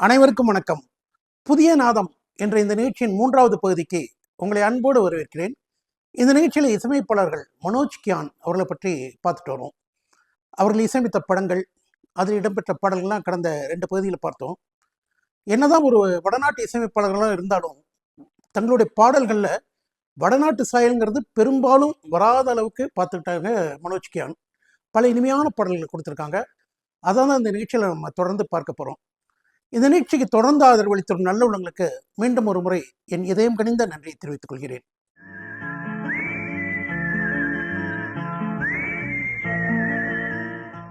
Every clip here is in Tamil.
அனைவருக்கும் வணக்கம். புதிய நாதம் என்ற இந்த நிகழ்ச்சியின் மூன்றாவது பகுதிக்கு உங்களை அன்போடு வரவேற்கிறேன். இந்த நிகழ்ச்சியில் இசையமைப்பாளர்கள் மனோஜ் கியான் அவர்களை பற்றி பார்த்துட்டு வரோம் அவர்கள் இசையமைத்த படங்கள் அதில் இடம்பெற்ற பாடல்கள்லாம் கடந்த ரெண்டு பகுதியில் பார்த்தோம். என்னதான் ஒரு வடநாட்டு இசையமைப்பாளர்களாக இருந்தாலும் தங்களுடைய பாடல்களில் வடநாட்டு சாயல்ங்கிறது பெரும்பாலும் வராத அளவுக்கு பார்த்துக்கிட்டாங்க மனோஜ் கியான். பல இனிமையான பாடல்கள் கொடுத்துருக்காங்க. அதான் இந்த நிகழ்ச்சியில் நம்ம தொடர்ந்து பார்க்க போகிறோம் இந்த நிகழ்ச்சிக்கு தொடர்ந்து ஆதரவளித்த நல்ல உள்ளங்களுக்கு மீண்டும் ஒரு முறை என் இதயம் கனிந்த நன்றியை தெரிவித்துக் கொள்கிறேன்.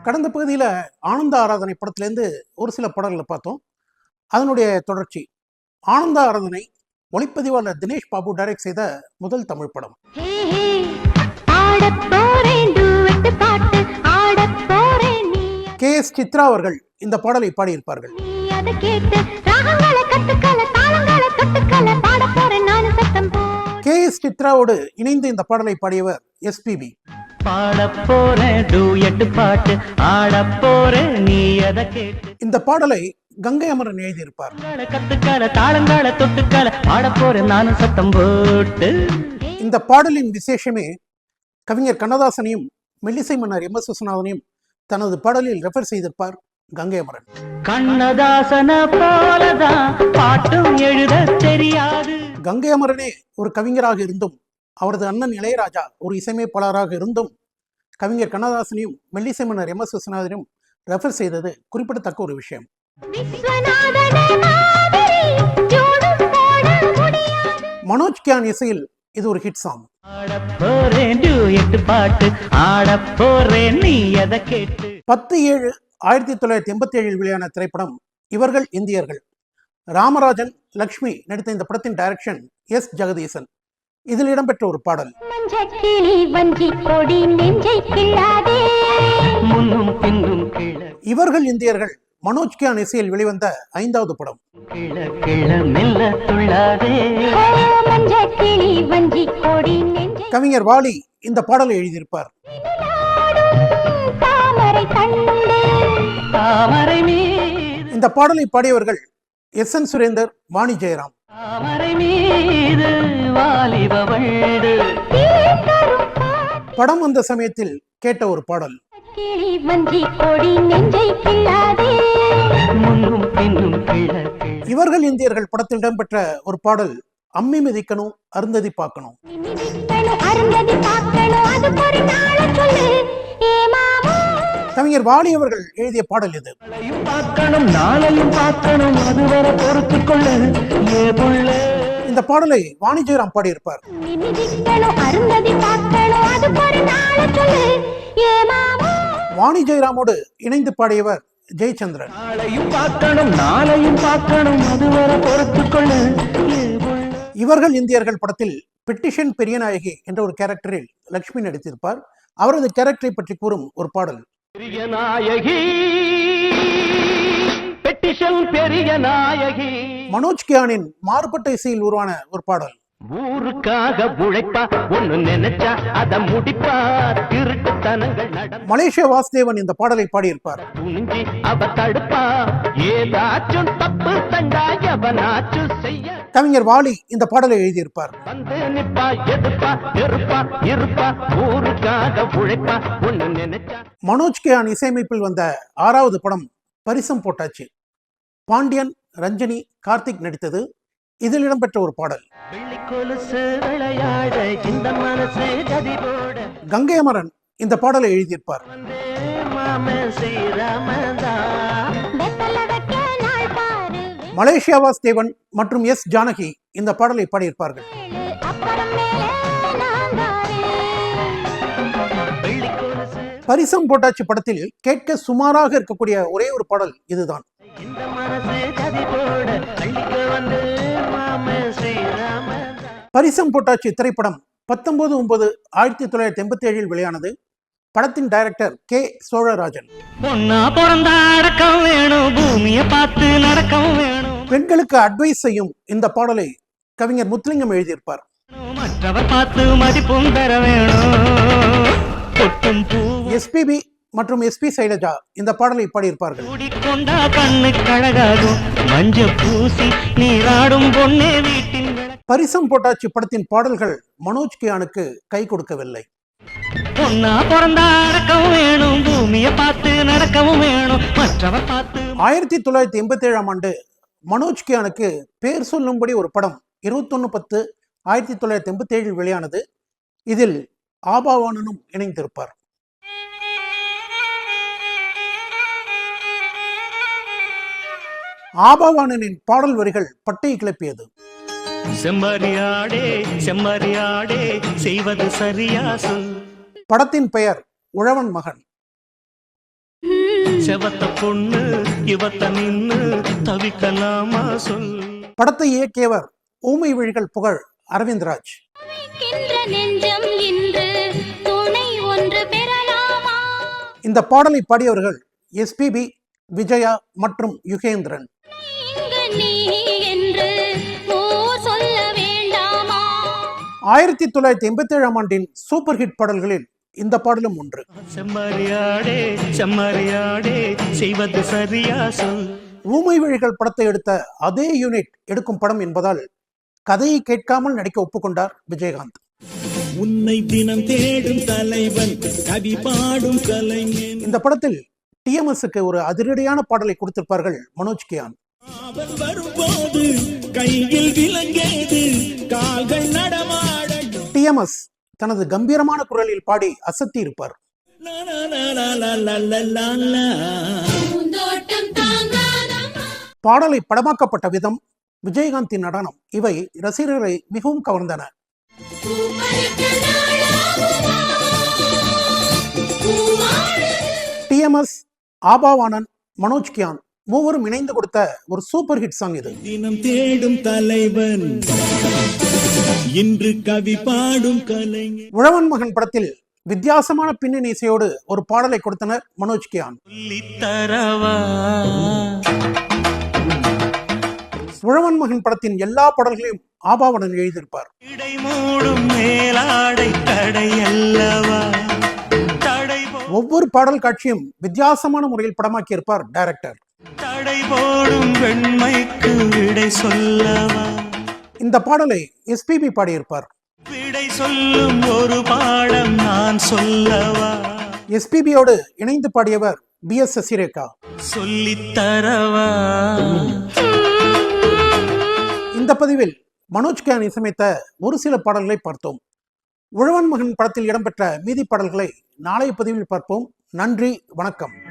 கடந்த பகுதியில் ஆனந்த ஆராதனை படத்திலேருந்து ஒரு சில பாடல்களை பார்த்தோம். அதனுடைய தொடர்ச்சி ஆனந்த ஆராதனை ஒளிப்பதிவாளர் தினேஷ் பாபு டைரக்ட் செய்த முதல் தமிழ் படம். கே எஸ் சித்ரா அவர்கள் இந்த பாடலை பாடியிருப்பார்கள். நீ அத கேட்டு ராகங்களை கத்துக்கல தாளங்களை தொட்டுக்கல பாடப் போறேன் நானு சத்தம் போ. கே எஸ் சித்ராவோடு இணைந்து இந்த பாடலை பாடியவர் எஸ்பிபி டூயட் பாட்டு நீ கேட்டு. இந்த பாடலை கங்கை அமரன் எழுதியிருப்பார். தாளங்களை கத்துக்கல தாளங்கால தொட்டுக்கல பாடப் போறேன் நானும் சத்தம் போட்டு. இந்த பாடலின் விசேஷமே கவிஞர் கண்ணதாசனையும் மெல்லிசை மன்னர் எம் எஸ் விஸ்வநாதனையும் தனது பாடலில் ரெஃபர் செய்திருப்பார். கங்கை அமரன். கண்ணதாசன போலதான் பாட்டும் எழுத தெரியாது. கங்கை அமரனே ஒரு கவிஞராக இருந்தும் அவரது அண்ணன் இளையராஜா ஒரு இசையமைப்பாளராக இருந்தும் கவிஞர் கண்ணதாசனையும் மெல்லிசை மன்னர் எம் எஸ் விஸ்வநாதனையும் ரெஃபர் செய்தது குறிப்பிடத்தக்க ஒரு விஷயம். மனோஜ் கியான் இசையில் இது ஒரு ஹிட் சாங் ஆடப் போறேன் டூயட் பாட்டு ஆடப் போறேன் நீ எதை கேட்டு. பத்து ஏழு ஆயிரத்தி தொள்ளாயிரத்தி எண்பத்தி ஏழில் வெளியான திரைப்படம் இவர்கள் இந்தியர்கள். ராமராஜன் லக்ஷ்மி நடித்த இந்த படத்தின் டைரக்ஷன் எஸ் ஜெகதீசன். இதில் இடம்பெற்ற ஒரு பாடல். மஞ்சள் கிளி வஞ்சி கொடி நெஞ்சை கிள்ளாதே. முன்னும் பின்னும் கிள இவர்கள் இந்தியர்கள் மனோஜ் கியான் இசையில் வெளிவந்த ஐந்தாவது படம். கவிஞர் வாலி இந்த பாடலை எழுதியிருப்பார். இந்த பாடலை பாடியவர்கள் எஸ் என் சுரேந்தர் வாணி ஜெயராம். படம் வந்த சமயத்தில் கேட்ட ஒரு பாடல். கிளி வஞ்சி கொடி நெஞ்சை கிள்ளாதே. முன்னும் பின்னும் கிள கிள இவர்கள் இந்தியர்கள் படத்தில் இடம்பெற்ற ஒரு பாடல் அம்மி மிதிக்கணும் அருந்ததி பார்க்கணும் கவிஞர் வாலி அவர்கள் எழுதிய பாடல் இது. நாளையும் பார்க்கணும் நாளையும் பார்க்கணும் அதுவரை பொறுத்து கொள்ளு ஏ புள்ள. இந்த பாடலை வாணி ஜெயராம் பாடியிருப்பார். மிதிக்கணும் அருந்ததி பார்க்கணும் அது ஒரு நாள சொல்லு ஏ மாமா. வாணி ஜெயராமோடு இணைந்து பாடியவர் ஜெயச்சந்திரன். நாளையும் பார்க்கணும் நாளையும் பார்க்கணும் அதுவரை பொறுத்து கொள்ளு ஏ புள்ள. இவர்கள் இந்தியர்கள் படத்தில் பெட்டிஷன் பெரியநாயகி என்ற ஒரு கேரக்டரில் லக்ஷ்மி நடித்திருப்பார். அவரது கேரக்டரை பற்றி கூறும் ஒரு பாடல். பெரிய நாயகி பெட்டிஷன் பெரிய நாயகி. மனோஜ் கியானின் மாறுபட்ட இசையில் உருவான ஒரு பாடல். ஊருக்காக உழைப்பா ஒண்ணு நினைச்சா அத முடிப்பா. திருட்டுத்தனங்கள் மலேசிய வாசுதேவன் இந்த பாடலை பாடியிருப்பார். துணிஞ்சி அவ தடுப்பா. ஏதாச்சும் தப்பு தண்டா எவனாச்சும் கவிஞர் வாலி இந்த பாடலை எழுதியிருப்பார். மனோஜ் கியான் இசையமைப்பில் வந்த ஆறாவது படம் பரிசம் போட்டாச்சு. பாண்டியன் ரஞ்சனி கார்த்திக் நடித்தது இதில் இடம்பெற்ற ஒரு பாடல். கங்கை அமரன் இந்த பாடலை எழுதியிருப்பார். மலேசியா வாசுதேவன் மற்றும் எஸ் ஜானகி இந்த பாடலை பாடியிருப்பார்கள். பரிசம் போட்டாச்சு படத்தில் கேட்க சுமாராக இருக்கக்கூடிய ஒரே ஒரு பாடல் இதுதான். பரிசம் போட்டாச்சு திரைப்படம் பத்தொன்பது ஒன்பது ஆயிரத்தி தொள்ளாயிரத்தி எண்பத்தி ஏழில் வெளியானது. படத்தின் டைரக்டர் கே சோழராஜன். பொண்ணா பிறந்தா அடக்கம் வேணும் பூமியை பார்த்து நடக்கம் வேணும். பெண்களுக்கு அட்வைஸ் செய்யும் இந்த பாடலை கவிஞர் முத்துலிங்கம் எழுதியிருப்பார். மற்றவர் பார்த்து மதிப்பும் தர வேணும். எஸ்பிபி மற்றும் எஸ்பி சைலஜா இந்த பாடலை பாடியிருப்பார்கள். பரிசம் போட்டாச்சு படத்தின் பாடல்கள் மனோஜ் கியானுக்கு கை கொடுக்கவில்லை. பொண்ணா பிறந்தா அடக்கவும் வேணும். பூமியை பார்த்து நடக்கவும் வேணும். மற்றவர் பார்த்து ஆயிரத்தி தொள்ளாயிரத்தி எண்பத்தி ஏழாம் ஆண்டு மனோஜ் கியானுக்கு பேர் சொல்லும்படி ஒரு படம் இருபத்தொன்னு பத்து ஆயிரத்தி தொள்ளாயிரத்தி எண்பத்தி ஏழில் வெளியானது. இதில் ஆபாவானனும் இணைந்திருப்பார். ஆபாவானனின் பாடல் வரிகள் பட்டையை கிளப்பியது. செம்மறியாடே செம்மறியாடே செய்வது சரியா சொல். படத்தின் பெயர் உழவன் மகன். செவத்த பொண்ணு இவத்த நின்னு தவிக்கலாமா சொல். படத்தை இயக்கியவர் ஊமை விழிகள் புகழ் அரவிந்த்ராஜ். கின்ற நெஞ்சம் இன்று துணை ஒன்று பெறலாமா? இந்த பாடலை பாடியவர்கள் எஸ்பிபி விஜயா மற்றும் யுகேந்திரன். இங்கு நீ என்று ஊர் சொல்ல வேண்டாமா? ஆயிரத்தி தொள்ளாயிரத்தி எண்பத்தி ஏழாம் ஆண்டின் சூப்பர் ஹிட் பாடல்களில் இந்த பாடலும் ஒன்று. செம்மறியாடே செம்மறியாடே செய்வது சரியா சொல். ஊமை விழிகள் படத்தை எடுத்த அதே யூனிட் எடுக்கும் படம் என்பதால் கதையை கேட்காமல் நடிக்க ஒப்புக்கொண்டார் விஜயகாந்த். உன்னை தினம் தேடும் தலைவன் கவி பாடும் கலைஞன். இந்த படத்தில் டிஎம்எஸ்க்கு ஒரு அதிரடியான பாடலை கொடுத்திருப்பார்கள் மனோஜ் கியான். அவன் வரும்போது கையில் விலங்கேது கால்கள் நடமாடட்டும். டிஎம்எஸ் தனது கம்பீரமான குரலில் பாடி அசத்தி இருப்பார் பாடலை படமாக்கப்பட்ட விதம் விஜயகாந்தின் நடனம். இவை ரசிகர்களை மிகவும் கவர்ந்தன. டிஎம்எஸ் ஆபாவானன் மனோஜ் கியான் மூவரும் இணைந்து கொடுத்த ஒரு சூப்பர் ஹிட் சாங் இது. தினம் தேடும் தலைவன். இன்று கவி பாடும் கலை உழவன் மகன் படத்தில் வித்தியாசமான பின்னணி இசையோடு ஒரு பாடலை கொடுத்தனர் மனோஜ் கியான் உழவன் மகன் படத்தின் எல்லா பாடல்களையும் ஆபாவணன் எழுதியிருப்பார். ஒவ்வொரு பாடல் காட்சியும் வித்தியாசமான முறையில் படமாக்கி இருப்பார் டைரக்டர் இந்த பாடலை எஸ்பிபி பாடியிருப்பார். விடை சொல்லும் ஒரு பாடம் நான் சொல்லவா? எஸ்பிபியோடு இணைந்து பாடியவர் பி எஸ் சசிரேகா. சொல்லித்தரவா இந்த பதிவில் மனோஜ் கியான் இசையமைத்த ஒரு சில பாடல்களை பார்த்தோம். உழவன் மகன் படத்தில் இடம்பெற்ற மீதி பாடல்களை நாளைய பதிவில் பார்ப்போம். நன்றி வணக்கம்.